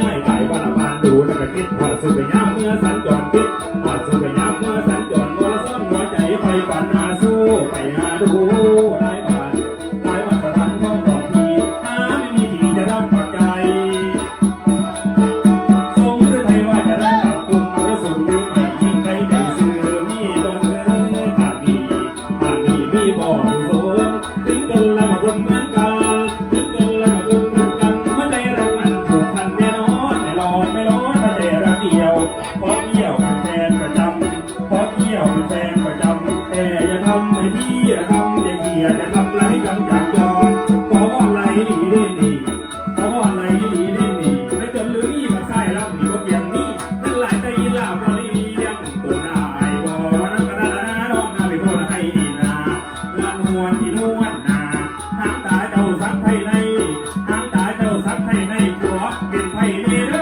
ง่อยไหบาลบานดูแล้วก็คิดว่สุดไปยามเมื่อสัญจรคิดว่สุดไปยามเมื่อสัญจรว่านหัวใจไปฝันาสู้ไปหาดู อเที่ยวเป็แฟนประจำพอเที่ยวแฟนประจำแต่ย่าทำให้พี่อย่าทำย่าเกียย่าทำไรกัอย่างยอนเพราอะไรดีดีเพราอะไรดีดีไม่จนลืมยี่มาใส่แล้วมีก็เพียงนี้นั่นหลายใลาบริเลียงโอนได้วอนักกระดาน้องนาไปโคตให้ดีนาลานวลนวลนาทางตาเจ้าสักไทยในทางตาเจ้าสักไทยในหัวเป็นไทยในเด้อ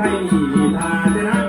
他一他在？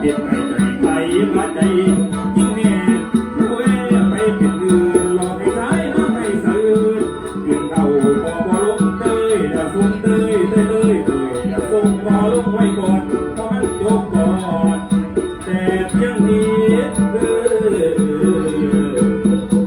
เก็บไว้ใจใครมาใจ